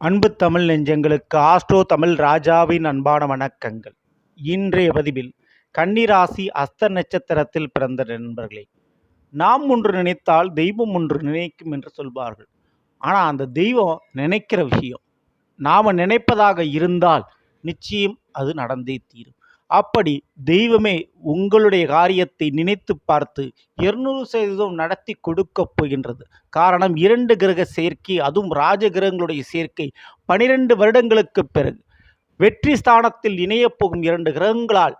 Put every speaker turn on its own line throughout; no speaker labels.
அன்பு தமிழ் நெஞ்சங்களுக்கு ஆஸ்ட்ரோ தமிழ் ராஜாவின் அன்பான வணக்கங்கள். இன்றைய பதிவில் கன்னிராசி அஸ்த நட்சத்திரத்தில் பிறந்த நண்பர்களே நாம் ஒன்று நினைத்தால் தெய்வம் ஒன்று நினைக்கும் என்று சொல்வார்கள். ஆனால் அந்த தெய்வம் நினைக்கிற விஷயம் நாம் நினைப்பதாக இருந்தால் நிச்சயம் அது நடந்தே தீரும். அப்படி தெய்வமே உங்களுடைய காரியத்தை நினைத்து பார்த்து இருநூறு சதவீதம் நடத்தி கொடுக்கப் போகின்றது. காரணம் இரண்டு கிரக சேர்க்கை அதுவும் ராஜ கிரகங்களுடைய சேர்க்கை பனிரெண்டு வருடங்களுக்கு பிறகு. வெற்றி ஸ்தானத்தில் இணையப் போகும் இரண்டு கிரகங்களால்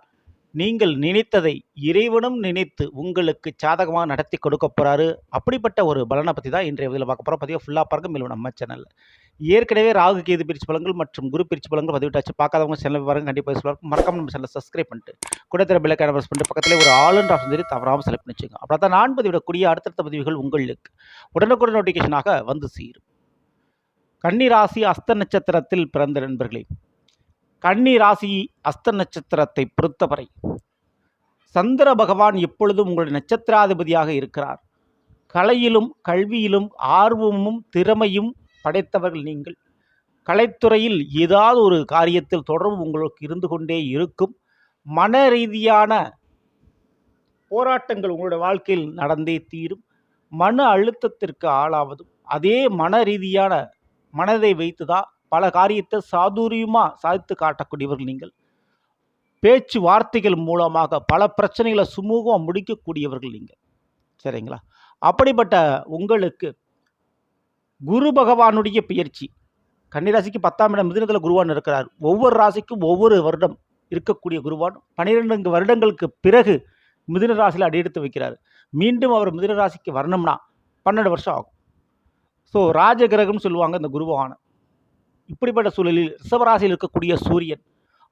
நீங்கள் நினைத்ததை இறைவனும் நினைத்து உங்களுக்கு சாதகமாக நடத்தி கொடுக்க போகிறாரு அப்படிப்பட்ட ஒரு பலனை பற்றி தான் இன்றைய இதில் பார்க்க போகிறோம் பதிவாக ஃபுல்லாக பாருங்க. மேலும் நம்ம சேனலில் ஏற்கனவே ராகு கேது பிரிச்சு பலங்கள் மற்றும் குரு பிரிச்சு பலங்கள் பதிவிட்டாச்சு. பார்க்காதவங்க சேனல் பாருங்க. கண்டிப்பாக சொல்லுவாங்க மறக்காம நம்ம சேனலை சப்ஸ்கிரைப் பண்ணிட்டு கூட தர பிள்ளை கேனவர்ஸ் பண்ணிட்டு பக்கத்தில் ஒரு ஆளுன்ற ஆப்ஷன் சரி தவறாமல் செலக்ட் பண்ணிச்சுங்க அப்படி அப்போ தான் நான் பதிவிடக்கூடிய அடுத்தடுத்த பதிவுகள் உங்களுக்கு உடனுக்குடன் நோட்டிஃபிகேஷனாக வந்து சீரும். கன்னி ராசி அஸ்த நட்சத்திரத்தில் பிறந்த நண்பர்களே கன்னி ராசி அஸ்த நட்சத்திரத்தை பொறுத்தவரை சந்திர பகவான் எப்பொழுதும் உங்களுடைய நட்சத்திராதிபதியாக இருக்கிறார். கலையிலும் கல்வியிலும் ஆர்வமும் திறமையும் படைத்தவர்கள் நீங்கள். கலைத்துறையில் ஏதாவது ஒரு காரியத்தில் தொடர்பு உங்களுக்கு இருந்து கொண்டே இருக்கும். மன ரீதியான போராட்டங்கள் உங்களுடைய வாழ்க்கையில் நடந்தே தீரும். மன அழுத்தத்திற்கு ஆளாவதும் அதே மன ரீதியான மனதை வைத்து தான் பல காரியத்தை சாதுரியமாக சாதித்து காட்டக்கூடியவர்கள் நீங்கள். பேச்சு வார்த்தைகள் மூலமாக பல பிரச்சனைகளை சுமூகமாக முடிக்கக்கூடியவர்கள் நீங்கள். சரிங்களா? அப்படிப்பட்ட உங்களுக்கு குரு பகவானுடைய பயிற்சி கன்னிராசிக்கு பத்தாம் இடம் மிதுனத்தில் குருவான் இருக்கிறார். ஒவ்வொரு ராசிக்கும் ஒவ்வொரு வருடம் இருக்கக்கூடிய குருவான். பன்னிரெண்டு வருடங்களுக்கு பிறகு மிதுன ராசியில் அடியெடுத்து வைக்கிறார். மீண்டும் அவர் மிதுன ராசிக்கு வரணும்னா பன்னெண்டு வருஷம் ஆகும். ஸோ ராஜகிரகம்னு சொல்லுவாங்க இந்த குருவான. இப்படிப்பட்ட சூழலில் ரிஷபராசியில் இருக்கக்கூடிய சூரியன்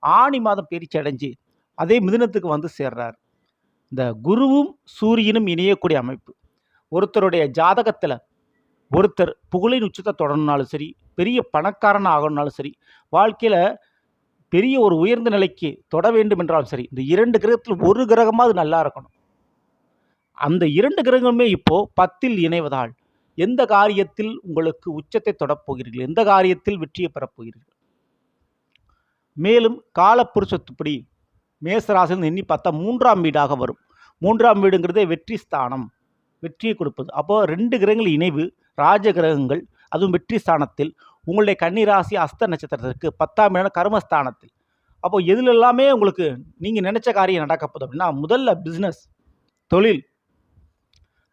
ஆணி மாதம் பயிற்சி அடைஞ்சு அதே மிதுனத்துக்கு வந்து சேர்றார். இந்த குருவும் சூரியனும் இணையக்கூடிய அமைப்பு. ஒருத்தருடைய ஜாதகத்தில் ஒருத்தர் புகழின் உச்சத்தை தொடரணுனாலும் சரி பெரிய பணக்காரன் ஆகணும்னாலும் சரி வாழ்க்கையில் பெரிய ஒரு உயர்ந்த நிலைக்கு தொட வேண்டும் என்றாலும் சரி இந்த இரண்டு கிரகத்தில் ஒரு கிரகமாவது நல்லா இருக்கணும். அந்த இரண்டு கிரகமுமே இப்போது பத்தில் இணைவதால் எந்த காரியத்தில் உங்களுக்கு உச்சத்தை தொடப்போகிறீர்கள் எந்த காரியத்தில் வெற்றியை பெறப்போகிறீர்கள் மேலும் காலப்புருஷத்துப்படி மேசராசின்னு எண்ணி பார்த்தா மூன்றாம் வீடாக வரும். மூன்றாம் வீடுங்கிறதே வெற்றி ஸ்தானம் வெற்றியை கொடுப்பது. அப்போது ரெண்டு கிரகங்கள் இணைவு ராஜ கிரகங்கள் அதுவும் வெற்றி ஸ்தானத்தில் உங்களுடைய கன்னிராசி அஸ்த நட்சத்திரத்திற்கு பத்தாம் இடம் கர்மஸ்தானத்தில். அப்போ எதுல எல்லாமே உங்களுக்கு நீங்கள் நினச்ச காரியம் நடக்க போகுது அப்படின்னா முதல்ல பிஸ்னஸ் தொழில்.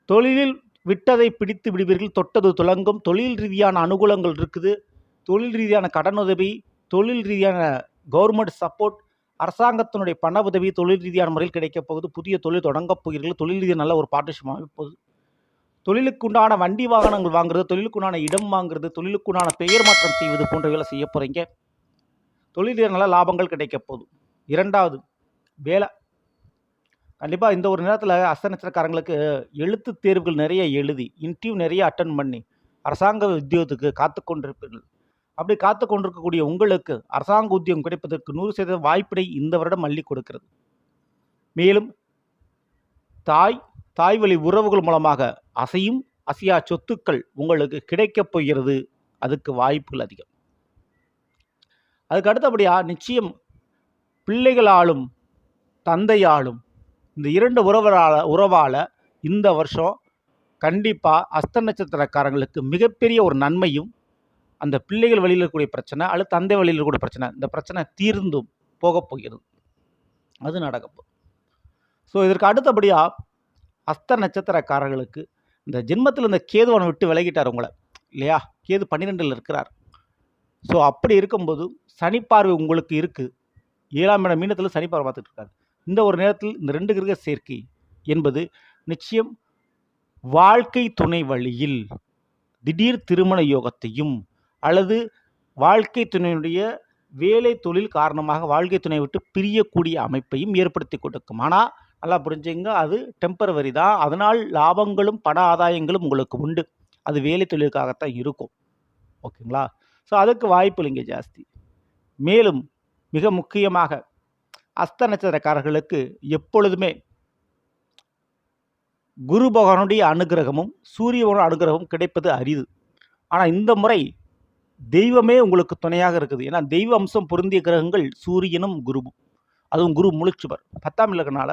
தொழிலில் விட்டதை பிடித்து விடுவீர்கள் தொட்டது துலங்கும். தொழில் ரீதியான அனுகூலங்கள் இருக்குது. தொழில் ரீதியான கடனுதவி தொழில் ரீதியான கவர்மெண்ட் சப்போர்ட் அரசாங்கத்தினுடைய பண உதவி தொழில் ரீதியான முறையில் கிடைக்கப் போகுது. புதிய தொழில் தொடங்கப் போகிறீர்கள். தொழில் ரீதியாக நல்ல ஒரு பார்ட்னர்ஷிப் அமைப்போகுது தொழிலுக்குண்டான வண்டி வாகனங்கள் வாங்குறது தொழிலுக்குண்டான இடம் வாங்குறது தொழிலுக்குண்டான பெயர் மாற்றம் செய்வது போன்றவைகளை செய்ய போகிறீங்க தொழிலில் நல்ல லாபங்கள் கிடைக்க போதும் இரண்டாவது வேலை. கண்டிப்பாக இந்த ஒரு நேரத்தில் அஸ்த நட்சத்திரக்காரங்களுக்கு எழுத்து தேர்வுகள் நிறைய எழுதி இன்டர்வியூ நிறைய அட்டன் பண்ணி அரசாங்க உத்தியோகத்துக்கு காத்து கொண்டிருப்பீர்கள். அப்படி காத்து கொண்டிருக்கக்கூடிய உங்களுக்கு அரசாங்க உத்தியோகம் கிடைப்பதற்கு நூறு சதவீத வாய்ப்பினை இந்த வருடம் அள்ளி கொடுக்கிறது. மேலும் தாய் தாய்வழி உறவுகள் மூலமாக அசையும் அசையா சொத்துக்கள் உங்களுக்கு கிடைக்கப் போகிறது. அதுக்கு வாய்ப்புகள் அதிகம். அதுக்கு அடுத்தபடியாக நிச்சயம் பிள்ளைகளாலும் தந்தையாலும் இந்த இரண்டு உறவரால உறவால் இந்த வருஷம் கண்டிப்பாக அஸ்த நட்சத்திரக்காரங்களுக்கு மிகப்பெரிய ஒரு நன்மையும் அந்த பிள்ளைகள் வழியில் இருக்கக்கூடிய பிரச்சனை அல்லது தந்தை வழியில் இருக்கக்கூடிய பிரச்சனை இந்த பிரச்சனை தீர்ந்தும் போகப் போகிறது. அது நடக்கப்போ ஸோ இதற்கு அடுத்தபடியாக அஸ்த நட்சத்திரக்காரர்களுக்கு இந்த ஜென்மத்தில் இந்த கேதுவன் விட்டு விலகிட்டார் உங்களை. இல்லையா? கேது பன்னிரெண்டில் இருக்கிறார். ஸோ அப்படி இருக்கும்போது சனிப்பார்வை உங்களுக்கு இருக்குது ஏழாம் இடம் மீனத்தில் சனிப்பார்வை பார்த்துட்டு இருக்காரு. இந்த ஒரு நேரத்தில் இந்த ரெண்டு கிரக சேர்க்கை என்பது நிச்சயம் வாழ்க்கை துணை வழியில் திடீர் திருமண யோகத்தையும் அல்லது வாழ்க்கை துணையுடைய வேலை தொழில் காரணமாக வாழ்க்கை துணை விட்டு பிரியக்கூடிய அமைப்பையும் ஏற்படுத்தி கொடுக்கும். ஆனால் நல்லா புரிஞ்சுங்க. அது டெம்பரவரி தான். அதனால் லாபங்களும் பண ஆதாயங்களும் உங்களுக்கு உண்டு. அது வேலை தொழிலுக்காகத்தான் இருக்கும். ஓகேங்களா? ஸோ அதுக்கு வாய்ப்பு இங்கே ஜாஸ்தி. மேலும் மிக முக்கியமாக அஸ்த நட்சத்திரக்காரர்களுக்கு எப்பொழுதுமே குரு பகவானுடைய அனுகிரகமும் சூரியவனுடைய அனுகிரகமும் கிடைப்பது அரிது. ஆனால் இந்த முறை தெய்வமே உங்களுக்கு துணையாக இருக்குது. ஏன்னா தெய்வ அம்சம் பொருந்திய கிரகங்கள் சூரியனும் குருவும். அதுவும் குரு முழிச்சுவர். பத்தாம் இலக்கனால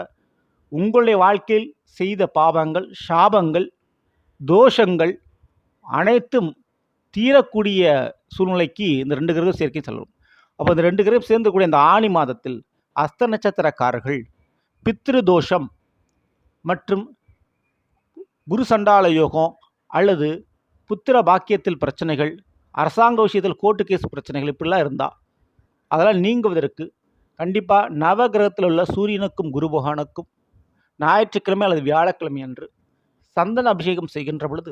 உங்களுடைய வாழ்க்கையில் செய்த பாவங்கள் சாபங்கள் தோஷங்கள் அனைத்தும் தீரக்கூடிய சூழ்நிலைக்கு இந்த ரெண்டு கிரகம் சேர்க்கை செல்லும் அப்போ இந்த ரெண்டு கிரகம் சேர்ந்தக்கூடிய இந்த ஆணி மாதத்தில் அஸ்த நட்சத்திரக்காரர்கள் பித்ரு தோஷம் மற்றும் குரு சண்டால யோகம் அல்லது புத்திர பாக்கியத்தில் பிரச்சனைகள் அரசாங்க விஷயத்தில் கோர்ட்டு கேஸ் பிரச்சனைகள் இப்படிலாம் இருந்தால் அதெல்லாம் நீங்குவதற்கு கண்டிப்பாக நவகிரகத்தில் உள்ள சூரியனுக்கும் குரு பகவானுக்கும் ஞாயிற்றுக்கிழமை அல்லது வியாழக்கிழமை அன்று சந்தன அபிஷேகம் செய்கின்ற பொழுது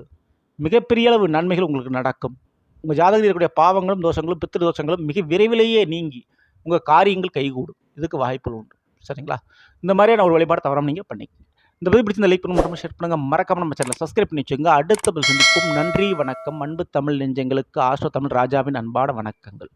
மிகப்பெரிய அளவு நன்மைகள் உங்களுக்கு நடக்கும். உங்கள் ஜாதகத்தில் இருக்கக்கூடிய பாவங்களும் தோஷங்களும் பித்திரு தோஷங்களும் மிக விரைவிலேயே நீங்கி உங்கள் காரியங்கள் கைகூடும். இதுக்கு வாய்ப்புகள் உண்டு. சரிங்களா? இந்த மாதிரியான ஒரு வழிபாடு தவறாமல் நீங்கள் பண்ணிக்கங்க. இந்த பதிவு பிடிச்சிருந்த லைக் பண்ணுங்க மட்டும் ஷேர் பண்ணுங்கள் மறக்காமல் நம்ம சேனலை சப்ஸ்கிரைப் பண்ணி வச்சுங்க அடுத்த பதில் நன்றி வணக்கம். அன்பு தமிழ் நெஞ்சங்களுக்கு ஆஸ்ட்ரோ தமிழ் ராஜாவின் அன்பான வணக்கங்கள்.